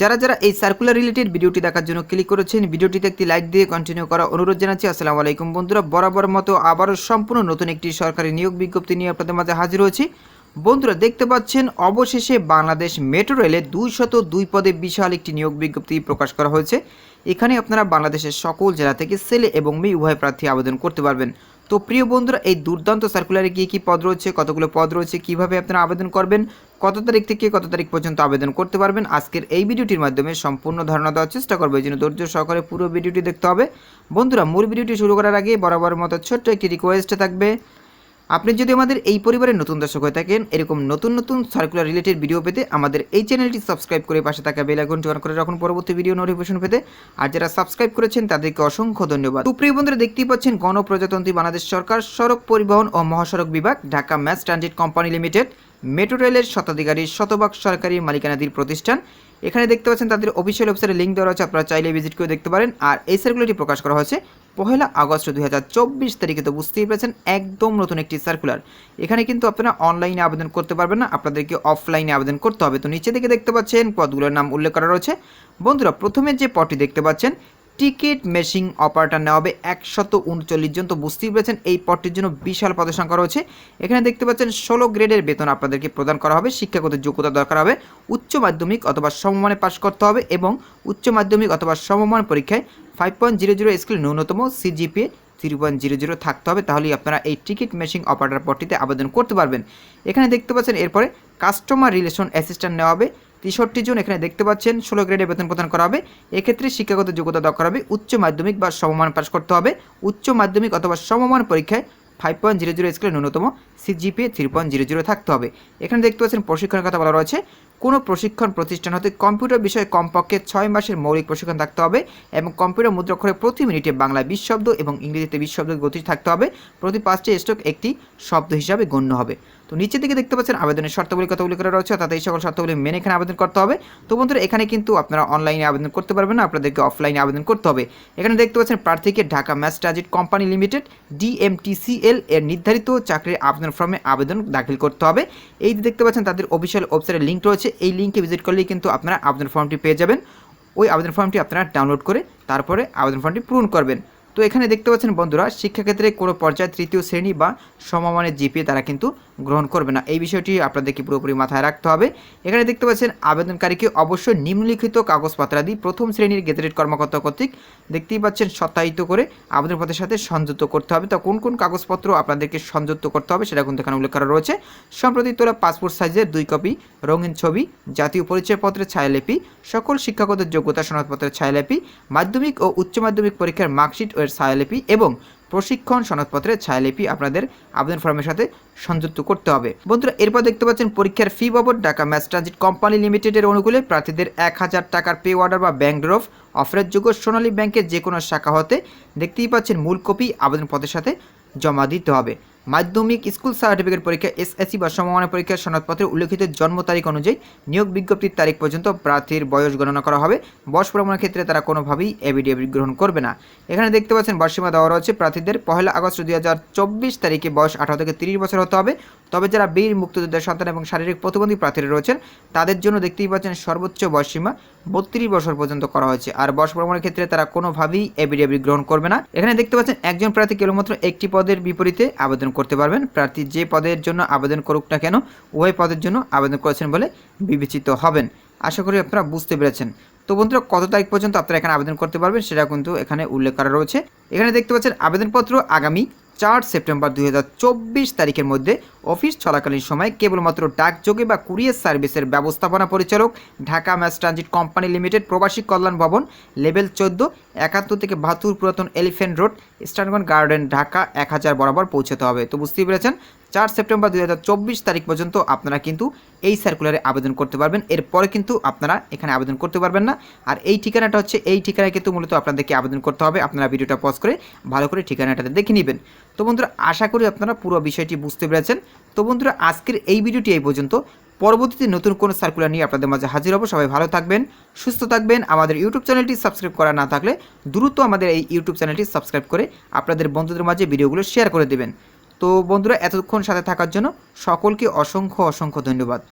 যারা যারা এই সার্কুলার রিলেটেড ভিডিওটি দেখার জন্য ক্লিক করেছেন, ভিডিওটিতে একটি লাইক দিয়ে কন্টিনিউ করা অনুরোধ জানাচ্ছি। আসসালামু আলাইকুম বন্ধুরা, বরাবর মতো আবারও সম্পূর্ণ নতুন একটি সরকারি নিয়োগ বিজ্ঞপ্তি নিয়ে আপনাদের মাঝে হাজির হয়েছি। বন্ধুরা, দেখতে পাচ্ছেন, অবশেষে বাংলাদেশ মেট্রো রেলে দুইশত দুই পদে বিশাল একটি নিয়োগ বিজ্ঞপ্তি প্রকাশ করা হয়েছে। এখানে আপনারা বাংলাদেশের সকল জেলা থেকে ছেলে এবং মেয়ে উভয় প্রার্থী আবেদন করতে পারবেন। তো প্রিয় বন্ধুরা, এই দুর্দান্ত সার্কুলারে গিয়ে কী পদ রয়েছে, কতগুলো পদ রয়েছে, কীভাবে আপনারা আবেদন করবেন, কত তারিখ থেকে কত তারিখ পর্যন্ত আবেদন করতে পারবেন, আজকের এই ভিডিওটির মাধ্যমে সম্পূর্ণ ধারণা দেওয়ার চেষ্টা করব। এই জন্য ধৈর্য সহকারে পুরো ভিডিওটি দেখতে হবে। বন্ধুরা, মূল ভিডিওটি শুরু করার আগে বরাবর মতো ছোট্ট একটি রিকোয়েস্ট থাকবে। আপনি যদি আমাদের এই পরিবারের নতুন দর্শক হয়ে থাকেন, এরকম নতুন নতুন সার্কুলার রিলেটেড ভিডিও পেতে আমাদের এই চ্যানেলটি সাবস্ক্রাইব করে পাশে থাকা বেল আইকনটি অন করে রাখুন পরবর্তী ভিডিও নোটিফিকেশন পেতে। আর যারা সাবস্ক্রাইব করেছেন, তাদেরকে অসংখ্য ধন্যবাদ। সুপ্রিয় বন্ধুরা, দেখতেই পাচ্ছেন গণপ্রজাতন্ত্রী বাংলাদেশ সরকার, সড়ক পরিবহন ও মহাসড়ক বিভাগ, Dhaka mass transit company limited metro রেলের শতাধিকারী শতভাগ সরকারি মালিকানাধীন প্রতিষ্ঠান। এখানে দেখতে পাচ্ছেন, তাদের অফিসিয়াল ওয়েবসাইটে লিঙ্ক দেওয়া আছে আপনারা চাইলে ভিজিট করে দেখতে পারেন। আর এই সার্কুলারটি প্রকাশ করা হয়েছে পহেলা আগস্ট দুই হাজার চব্বিশ তারিখে তো বুঝতেই পেরেছেন, একদম নতুন একটি সার্কুলার এখানে কিন্তু আপনারা অনলাইনে আবেদন করতে পারবেন না, আপনাদেরকে অফলাইনে আবেদন করতে হবে। তো নিচে দিকে দেখতে পাচ্ছেন, পদগুলোর নাম উল্লেখ করা রয়েছে। বন্ধুরা, প্রথমে যে পদটি দেখতে পাচ্ছেন টিকিট মেশিং অপারেটর নেওয়া হবে একশত উনচল্লিশ জন। তো বুঝতেই পেরেছেন, এই পদটির জন্য বিশাল পদের সংখ্যা রয়েছে এখানে দেখতে পাচ্ছেন, ষোলো গ্রেডের বেতন আপনাদেরকে প্রদান করা হবে। শিক্ষাগত যোগ্যতা দরকার হবে, উচ্চ মাধ্যমিক অথবা সমমানে পাশ করতে হবে এবং উচ্চ মাধ্যমিক অথবা সমমান পরীক্ষায় five point zero zero scale ন্যূনতম CGPA three point zero zero থাকতে হবে। তাহলেই আপনারা এই টিকিট মেশিং অপারেটর পদটিতে আবেদন করতে পারবেন। এখানে দেখতে পাচ্ছেন, এরপরে কাস্টমার রিলেশন অ্যাসিস্ট্যান্ট নেওয়া হবে। তেষট্টি জন এখানে দেখতে পাচ্ছেন, ষোলো গ্রেডে বেতন প্রদান করা হবে। এক্ষেত্রে শিক্ষাগত যোগ্যতা দরকার হবে, উচ্চ মাধ্যমিক বা সমমান পাশ করতে হবে। উচ্চ মাধ্যমিক অথবা সমমান পরীক্ষায় ফাইভ পয়েন্ট জিরো জিরো স্কেলে ন্যূনতম CGPA three point zero zero থাকতে হবে। এখানে দেখতে পাচ্ছেন প্রশিক্ষণের কথা বলা রয়েছে। কোনো প্রশিক্ষণ প্রতিষ্ঠান হতে কম্পিউটার বিষয়ে কমপক্ষে ছয় মাসের মৌলিক প্রশিক্ষণ থাকতে হবে এবং কম্পিউটার মুদ্রাক্ষরে প্রতি মিনিটে বাংলা বিশ শব্দ এবং ইংরেজিতে বিশ শব্দ গতি থাকতে হবে। প্রতি পাঁচটি স্টক একটি শব্দ হিসাবে গণ্য হবে। তো নিচের দিকে দেখতে পাচ্ছেন আবেদনের শর্তাবলী কথা উল্লেখ করা রয়েছে, অর্থাৎ এই সকল শর্তাবলী মেনে এখানে আবেদন করতে হবে। তো বন্ধুরা, এখানে কিন্তু আপনারা অনলাইনে আবেদন করতে পারবেন না, আপনাদেরকে অফলাইনে আবেদন করতে হবে। এখানে দেখতে পাচ্ছেন প্রার্থীকে Dhaka mass transit company limited, DMTCL এর নির্ধারিত চাকরির আবেদন ফর্মে আবেদন দাখিল করতে হবে। এই দেখতে পাচ্ছেন, তাদের অফিসিয়াল ওয়েবসাইটের লিঙ্ক রয়েছে। এই লিঙ্কে ভিজিট করলেই কিন্তু আপনারা আবেদন ফর্মটি পেয়ে যাবেন। ওই আবেদন ফর্মটি আপনারা ডাউনলোড করে তারপরে আবেদন ফর্মটি পূরণ করবেন। তো এখানে দেখতে পাচ্ছেন বন্ধুরা, শিক্ষাক্ষেত্রে কোনো পর্যায়ে তৃতীয় শ্রেণি বা সমমানের জিপিএ তারা কিন্তু গ্রহণ করবে না। এই বিষয়টি আপনাদেরকে পুরোপুরি মাথায় রাখতে হবে। এখানে দেখতে পাচ্ছেন, আবেদনকারীকে অবশ্যই নিম্নলিখিত কাগজপত্রাদি প্রথম শ্রেণির গেজেটেড কর্মকর্তা কর্তৃক দেখতেই পাচ্ছেন, সত্যায়িত করে আবেদনপত্রের সাথে সংযুক্ত করতে হবে। তা কোন কোন কাগজপত্র আপনাদেরকে সংযুক্ত করতে হবে সেটা কিন্তু এখানে উল্লেখ করা রয়েছে। সম্প্রতি তোলা পাসপোর্ট সাইজের দুই কপি, রঙিন ছবি, জাতীয় পরিচয়পত্রের ছায়ালিপি, সকল শিক্ষাগত যোগ্যতা সনদপত্রের ছায়ালিপি, মাধ্যমিক ও উচ্চ মাধ্যমিক পরীক্ষার মার্কশিট ও এর ছায়ালিপি এবং প্রশিক্ষণ সনদপত্রের ছায়ালিপি আপনাদের আবেদন ফর্মের সাথে সংযুক্ত করতে হবে। বন্ধুরা, এরপর দেখতে পাচ্ছেন পরীক্ষার ফি বাবদ ঢাকা ম্যাস ট্রানজিট কোম্পানি লিমিটেডের অনুকূলে প্রার্থীদের এক হাজার টাকার পে অর্ডার বা ব্যাংক ড্রফ অফারের যোগ্য সোনালী ব্যাংকের যে কোনো শাখা হতে দেখতেই পাচ্ছেন মূল কপি আবেদনপত্রের সাথে জমা দিতে হবে। মাধ্যমিক স্কুল সার্টিফিকেট পরীক্ষা, এসএসসি বা সমমানের পরীক্ষার সনদপত্রে উল্লেখিত জন্ম তারিখ অনুযায়ী নিয়োগ বিজ্ঞপ্তির তারিখ পর্যন্ত প্রার্থীর বয়স গণনা করা হবে। বয়স প্রমাণের ক্ষেত্রে তারা কোনোভাবেই এভিডেভিট গ্রহণ করবে না। এখানে দেখতে পাচ্ছেন বয়সীমা দেওয়া রয়েছে। প্রার্থীদের পহেলা আগস্ট দুই হাজার চব্বিশ তারিখে বয়স আঠারো থেকে তিরিশ বছর হতে হবে। তবে যারা বীর, মুক্তিযোদ্ধার সন্তান এবং শারীরিক প্রতিবন্ধী প্রার্থীরা রয়েছেন, তাদের জন্য দেখতেই পাচ্ছেন সর্বোচ্চ বয়সীমা বত্রিশ বছর পর্যন্ত করা হয়েছে। আর বয়স প্রমাণের ক্ষেত্রে তারা কোনোভাবেই এভিডেভিট গ্রহণ করবে না। এখানে দেখতে পাচ্ছেন, একজন প্রার্থী কেবলমাত্র একটি পদের বিপরীতে আবেদন করতে পারবেন। প্রার্থী যে পদের জন্য আবেদন করুক না কেন, উভয় পদের জন্য আবেদন করেছেন বলে বিবেচিত হবেন। আশা করি আপনারা বুঝতে পেরেছেন। তো বন্ধুরা, কত তারিখ পর্যন্ত আপনারা এখানে আবেদন করতে পারবেন সেটা কিন্তু এখানে উল্লেখ করা রয়েছে। এখানে দেখতে পাচ্ছেন, আবেদনপত্র আগামী চার সেপ্টেম্বর দুই হাজার চব্বিশ তারিখের মধ্যে অফিস চলাকালীন সময় কেবলমাত্র ডাকযোগে বা কুরিয়ার সার্ভিসের ব্যবস্থাপনা পরিচালক Dhaka mass transit company limited Probashi Kallyan Bhaban, level চোদ্দ, একাত্তর থেকে বাহাত্তর পুরাতন এলিফেন্ট রোড স্টানগন গার্ডেন, ঢাকা এক হাজার বরাবর পৌঁছতে হবে। তো বুঝতেই পেরেছেন, চার সেপ্টেম্বর দু হাজার চব্বিশ তারিখ পর্যন্ত আপনারা কিন্তু এই সার্কুলারে আবেদন করতে পারবেন। এরপরে কিন্তু আপনারা এখানে আবেদন করতে পারবেন না। আর এই ঠিকানাটা হচ্ছে, এই ঠিকানায় কিন্তু মূলত আপনাদেরকে আবেদন করতে হবে। আপনারা ভিডিওটা পজ করে ভালো করে ঠিকানাটাতে দেখে নেবেন। তো বন্ধুরা, আশা করি আপনারা পুরো বিষয়টি বুঝতে পেরেছেন। তো বন্ধুরা, আজকের এই ভিডিওটি এই পর্যন্ত। পরবর্তীতে নতুন কোনো সার্কুলার নিয়ে আপনাদের মাঝে হাজির হব। সবাই ভালো থাকবেন, সুস্থ থাকবেন। আমাদের ইউটিউব চ্যানেলটি সাবস্ক্রাইব করা না থাকলে দ্রুত আমাদের এই ইউটিউব চ্যানেলটি সাবস্ক্রাইব করে আপনাদের বন্ধুদের মাঝে ভিডিওগুলো শেয়ার করে দেবেন। তো বন্ধুরা, এতক্ষণ সাথে থাকার জন্য সকলকে অসংখ্য অসংখ্য ধন্যবাদ।